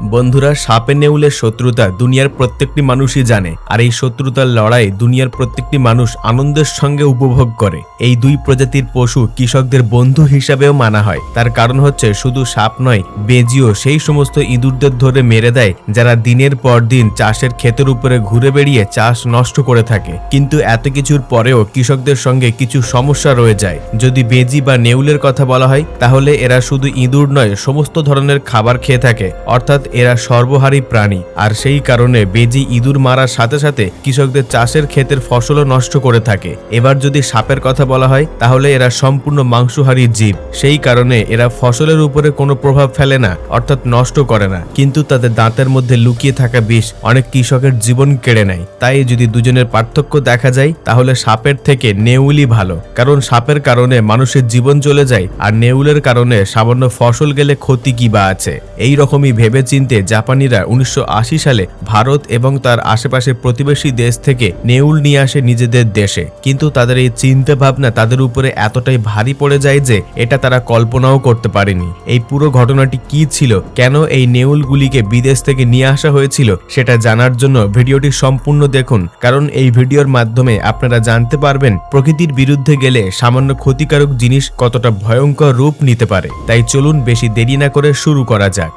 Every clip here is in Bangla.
বন্ধুরা, সাপে নেউলের শত্রুতা দুনিয়ার প্রত্যেকটি মানুষই জানে, আর এই শত্রুতার লড়াই দুনিয়ার প্রত্যেকটি মানুষ আনন্দের সঙ্গে উপভোগ করে। এই দুই প্রজাতির পশু কৃষকদের বন্ধু হিসাবেও মানা হয়। তার কারণ হচ্ছে, শুধু সাপ নয়, বেজিও সেই সমস্ত ইঁদুরদের ধরে মেরে দেয়, যারা দিনের পর দিন চাষের ক্ষেতের উপরে ঘুরে বেড়িয়ে চাষ নষ্ট করে থাকে। কিন্তু এত কিছুর পরেও কৃষকদের সঙ্গে কিছু সমস্যা রয়ে যায়। যদি বেজি বা নেউলের কথা বলা হয়, তাহলে এরা শুধু ইঁদুর নয়, সমস্ত ধরনের খাবার খেয়ে থাকে। অর্থাৎ এরা সর্বহারী প্রাণী। আর সেই কারণে বেজি ইঁদুর মারার সাথে সাথে কৃষকদের চাষের ক্ষেতের ফসলও নষ্ট করে থাকে। এবার যদি সাপের কথা বলা হয়, তাহলে এরা সম্পূর্ণ মাংসহারী জীব। সেই কারণে এরা ফসলের উপরে কোনো প্রভাব ফেলে না, অর্থাৎ নষ্ট করে না। কিন্তু তাদের দাঁতের মধ্যে লুকিয়ে থাকা বিষ অনেক কৃষকের জীবন কেড়ে নেয়। তাই যদি দুজনের পার্থক্য দেখা যায়, তাহলে সাপের থেকে নেউলই ভালো। কারণ সাপের কারণে মানুষের জীবন চলে যায়, আর নেউলের কারণে সামান্য ফসল গেলে ক্ষতি কি বা আছে? এই রকমই ভেবে চিনতে জাপানিরা উনিশশো আশি সালে ভারত এবং তার আশেপাশের প্রতিবেশী দেশ থেকে নেউল নিয়ে আসে নিজেদের দেশে। কিন্তু তাদের এই চিন্তা ভাবনা তাদের উপরে এতটাই ভারী পড়ে যায় যে এটা তারা কল্পনাও করতে পারেনি। এই পুরো ঘটনাটি কি ছিল, কেন এই নেউলগুলিকে বিদেশ থেকে নিয়ে আসা হয়েছিল, সেটা জানার জন্য ভিডিওটি সম্পূর্ণ দেখুন, কারণ এই ভিডিওর মাধ্যমে আপনারা জানতে পারবেন প্রকৃতির বিরুদ্ধে গেলে সামান্য ক্ষতিকারক জিনিস কতটা ভয়ঙ্কর রূপ নিতে পারে। তাই চলুন বেশি দেরি না করে শুরু করা যাক।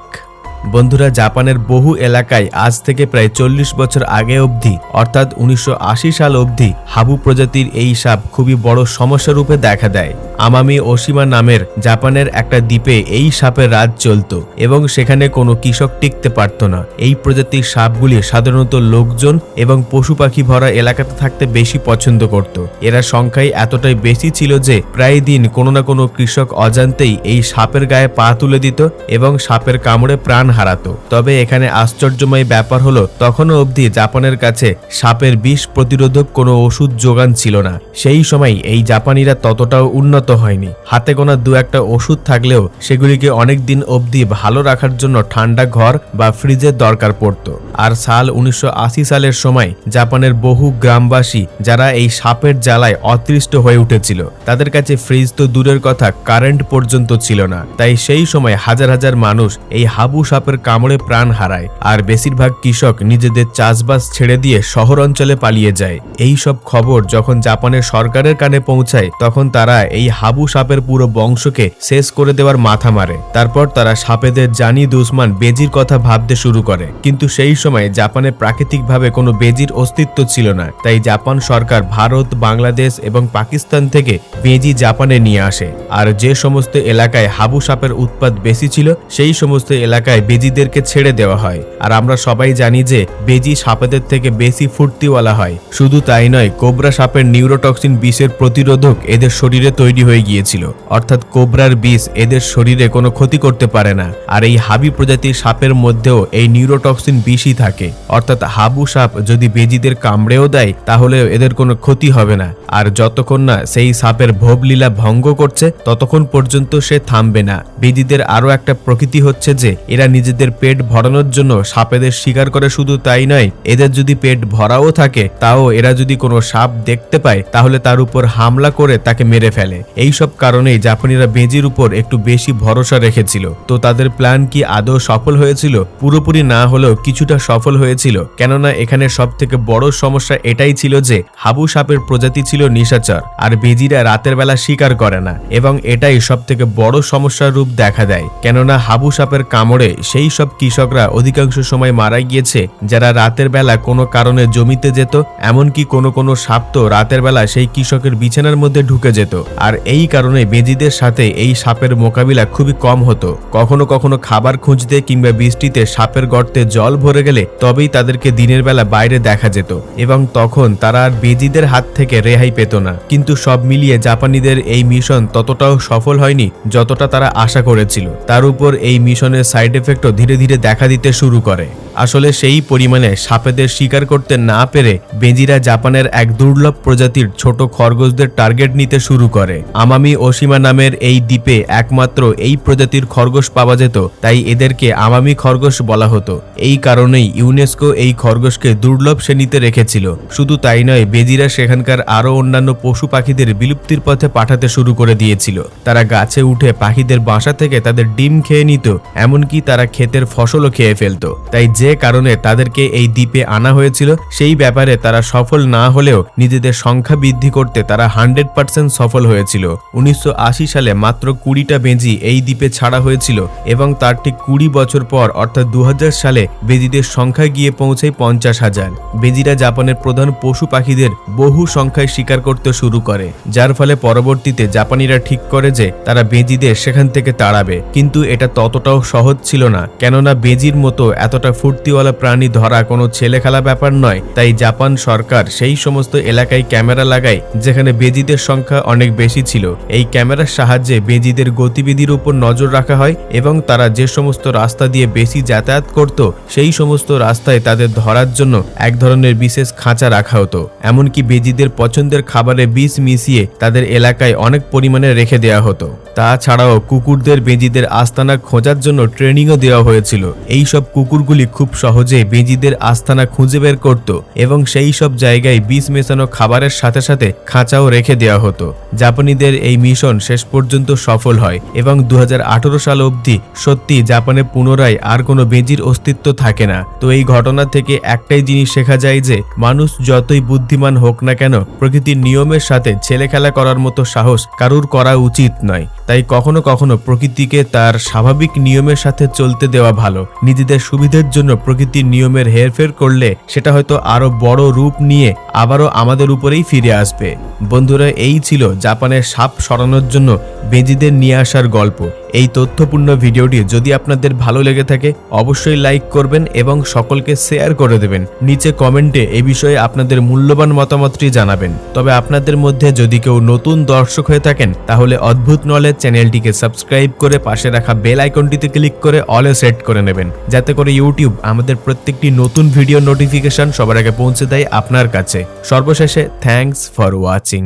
বন্ধুরা, জাপানের বহু এলাকায় আজ থেকে প্রায় চল্লিশ বছর আগে অবধি, অর্থাৎ উনিশশো আশি সাল অবধি, হাবু প্রজাতির এই সাপ খুবই বড় সমস্যা রূপে দেখা দেয়। আমামি ওশিমা নামের জাপানের একটা দ্বীপে এই সাপের রাজ চলত এবং সেখানে কোনো কৃষক টিকতে পারত না। এই প্রজাতির সাপগুলি সাধারণত লোকজন এবং পশু পাখি ভরা এলাকাতে থাকতে বেশি পছন্দ করত। এরা সংখ্যায় এতটাই বেশি ছিল যে প্রায় দিন কোনো না কোনো কৃষক অজান্তেই এই সাপের গায়ে পা তুলে দিত এবং সাপের কামড়ে প্রাণ হারাতো। তবে এখানে আশ্চর্যময় ব্যাপার হলো, তখনও অবধি জাপানের কাছে সাপের বিষ প্রতিরোধক কোনো ওষুধ যোগান ছিল না। সেই সময় এই জাপানিরা ততটাও উন্নত হয়নি। হাতে গোনা দু একটা ওষুধ থাকলেও সেগুলিকে অনেক দিন অবধি ভালো রাখার জন্য ঠান্ডা ঘর বা ফ্রিজের দরকার পড়ত। আর সাল উনিশশো আশি সালের সময় জাপানের বহু গ্রামবাসী যারা এই সাপের জ্বালায় অতৃষ্ট হয়ে উঠেছিল, তাদের কাছে ফ্রিজ তো দূরের কথা, কারেন্ট পর্যন্ত ছিল না। তাই সেই সময় হাজার হাজার মানুষ এই হাবু সাপের কামড়ে প্রাণ হারায় আর বেশিরভাগ কৃষক নিজেদের চাষবাস ছেড়ে দিয়ে শহর অঞ্চলে পালিয়ে যায়। এই সব খবর যখন জাপানের সরকারের কানে পৌঁছায়, তখন তারা এই হাবু সাপের পুরো বংশকে শেষ করে দেওয়ার মাথা মারে। তারপর তারা সাপেদের জানি দুশ্মান বেজির কথা ভাবতে শুরু করে। কিন্তু সেই সময় জাপানে প্রাকৃতিকভাবে কোনো বেজির অস্তিত্ব ছিল না। তাই জাপান সরকার ভারত, বাংলাদেশ এবং পাকিস্তান থেকে বেজি জাপানে নিয়ে আসে। আর যে সমস্ত এলাকায় হাবু সাপের উৎপাদ বেশি ছিল, সেই সমস্ত এলাকায় বেজিদেরকে ছেড়ে দেওয়া হয়। আর আমরা সবাই জানি যে বেজি সাপেদের থেকে বেশি ফুর্তিওয়ালা হয়। শুধু তাই নয়, কোবরা সাপের নিউরোটক্সিন বিষের প্রতিরোধক এদের শরীরে তৈরি হয়ে গিয়েছিল। অর্থাৎ কোবরার বিষ এদের শরীরে কোনো ক্ষতি করতে পারে না। আর এই হাবি প্রজাতির সাপের মধ্যেও এই নিউরোটক্সিন বিষই থাকে। অর্থাৎ হাবু সাপ যদি বেজিদের কামড়েও দেয় তাহলেও এদের কোনো ক্ষতি হবে না। আর যতক্ষণ না সেই সাপের ভোবলীলা ভঙ্গ করছে, ততক্ষণ পর্যন্ত সে থামবে না। বেজিদের আরও একটা প্রকৃতি হচ্ছে যে, এরা নিজেদের পেট ভরানোর জন্য সাপেদের শিকার করে শুধু তাই নয়, এদের যদি পেট ভরাও থাকে, তাও এরা যদি কোনো সাপ দেখতে পায়, তাহলে তার উপর হামলা করে তাকে মেরে ফেলে। এই সব কারণেই জাপানিরা বেজির উপর একটু বেশি ভরসা রেখেছিল। তো তাদের প্ল্যান কি আদৌ সফল হয়েছিল? পুরোপুরি না হলেও কিছুটা সফল হয়েছিল। কেননা এখানে সব থেকে বড় সমস্যা এটাই ছিল যে, হাবু সাপের প্রজাতি ছিল নিশাচর, আর বেজিরা রাতের বেলা শিকার করে না, এবং এটাই সব থেকে বড় সমস্যার রূপ দেখা দেয়। কেননা হাবু সাপের কামড়ে সেই সব কৃষকরা অধিকাংশ সময় মারা গিয়েছে, যারা রাতের বেলা কোনো কারণে জমিতে যেত, এমনকি কোনো কোনো সাপ তো রাতের বেলা সেই কৃষকের বিছানার মধ্যে ঢুকে যেত। আর এই কারণে বেজিদের সাথে এই সাপের মোকাবিলা খুবই কম হতো। কখনো কখনো খাবার খুঁজতে কিংবা বৃষ্টিতে সাপের গর্তে জল ভরে গেলে তবেই তাদেরকে দিনের বেলা বাইরে দেখা যেত এবং তখন তারা আর বেজিদের হাত থেকে রেহাই পেত না। কিন্তু সব মিলিয়ে জাপানিদের এই মিশন ততটাও সফল হয়নি যতটা তারা আশা করেছিল। তার উপর এই মিশনের সাইড এফেক্টও ধীরে ধীরে দেখা দিতে শুরু করে। আসলে সেই পরিমাণে সাপেদের শিকার করতে না পেরে বেজিরা জাপানের এক দুর্লভ প্রজাতির ছোট খরগোশদের টার্গেট নিতে শুরু করে। আমামি ওশিমা নামের এই দ্বীপে একমাত্র এই প্রজাতির খরগোশ পাওয়া যেত, তাই এদেরকে আমামি খরগোশ বলা হতো। এই কারণেই ইউনেস্কো এই খরগোশকে দুর্লভ শ্রেণীতে রেখেছিল। শুধু তাই নয়, বেজিরা সেখানকার আরও অন্যান্য পশু পাখিদের বিলুপ্তির পথে পাঠাতে শুরু করে দিয়েছিল। তারা গাছে উঠে পাখিদের বাসা থেকে তাদের ডিম খেয়ে নিত, এমনকি তারা ক্ষেতের ফসলও খেয়ে ফেলতো। তাই যে কারণে তাদেরকে এই দ্বীপে আনা হয়েছিল, সেই ব্যাপারে তারা সফল না হলেও নিজেদের সংখ্যা বৃদ্ধি করতে তারা হান্ড্রেড পার্সেন্ট সফল হয়েছিল। উনিশশো আশি সালে মাত্র কুড়িটা বেজি এই দ্বীপে ছাড়া হয়েছিল এবং তার ঠিক কুড়ি বছর পর, অর্থাৎ দু হাজার সালে, বেজিদের সংখ্যা গিয়ে পৌঁছায় পঞ্চাশ হাজার। বেজিরা জাপানের প্রধান পশু পাখিদের বহু সংখ্যায় শিকার করতে শুরু করে, যার ফলে পরবর্তীতে জাপানিরা ঠিক করে যে তারা বেজিদের সেখান থেকে তাড়াবে। কিন্তু এটা ততটাও সহজ ছিল না, কেননা বেজির মতো এতটা ফুর্তিওয়ালা প্রাণী ধরা কোনো ছেলে খেলা ব্যাপার নয়, তাই জাপান সরকার সেই সমস্ত এলাকায় ক্যামেরা লাগায়, যেখানে বেজিদের সংখ্যা অনেক বেশি ছিল। এই ক্যামেরার সাহায্যে বেজিদের গতিবিধির উপর নজর রাখা হয় এবং তারা যে সমস্ত রাস্তা দিয়ে বেশি যাতায়াত করত, সেই সমস্ত রাস্তায় তাদের ধরার জন্য এক ধরনের বিশেষ খাঁচা রাখা হতো। এমনকি বেজিদের পছন্দের খাবারে বিষ মিশিয়ে তাদের এলাকায় অনেক পরিমাণে রেখে দেওয়া হতো। তাছাড়াও কুকুরদের বেজিদের আস্তানা খোঁজার জন্য ট্রেনিংও দেওয়া হয়েছিল। এই সব কুকুরগুলি খুব সহজে বেজিদের আস্তানা খুঁজে বের করত এবং সেই সব জায়গায় বিষ মেশানো খাবারের সাথে সাথে খাঁচাও রেখে দেওয়া হতো। জাপানিদের এই মিশন শেষ পর্যন্ত সফল হয় এবং দু হাজার আঠারো সাল অবধি সত্যি জাপানে পুনরায় আর কোনো বেজির অস্তিত্ব থাকে না। তো এই ঘটনা থেকে একটাই জিনিস শেখা যায় যে মানুষ যতই বুদ্ধিমান হোক না কেন, প্রকৃতির নিয়মের সাথে ছেলে খেলা করার মতো সাহস কারুর করা উচিত নয়। তাই কখনো কখনো প্রকৃতিকে তার স্বাভাবিক নিয়মের সাথে চলতে দেওয়া ভালো। নিজেদের সুবিধার জন্য প্রকৃতির নিয়মের হেরফের করলে সেটা হয়তো আরও বড় রূপ নিয়ে আবারও আমাদের উপরেই ফিরে আসবে। বন্ধুরা, এই ছিল জাপানের সাপ সরানোর জন্য বেজিদের নিয়ে আসার গল্প। এই তথ্যপূর্ণ ভিডিওটি যদি আপনাদের ভালো লেগে থাকে, অবশ্যই লাইক করবেন এবং সকলকে শেয়ার করে দেবেন। নিচে কমেন্টে এ বিষয়ে আপনাদের মূল্যবান মতামতটি জানাবেন। তবে আপনাদের মধ্যে যদি কেউ নতুন দর্শক হয়ে থাকেন, তাহলে অদ্ভুত নলেজ চ্যানেলটিকে সাবস্ক্রাইব করে পাশে রাখা বেল আইকনটিতে ক্লিক করে অলে সেট করে নেবেন। যাতে করে ইউটিউব আমাদের প্রত্যেকটি নতুন ভিডিও নোটিফিকেশন সবার আগে পৌঁছে দেয় আপনার কাছে। সর্বশেষে থ্যাঙ্কস ফর ওয়াচিং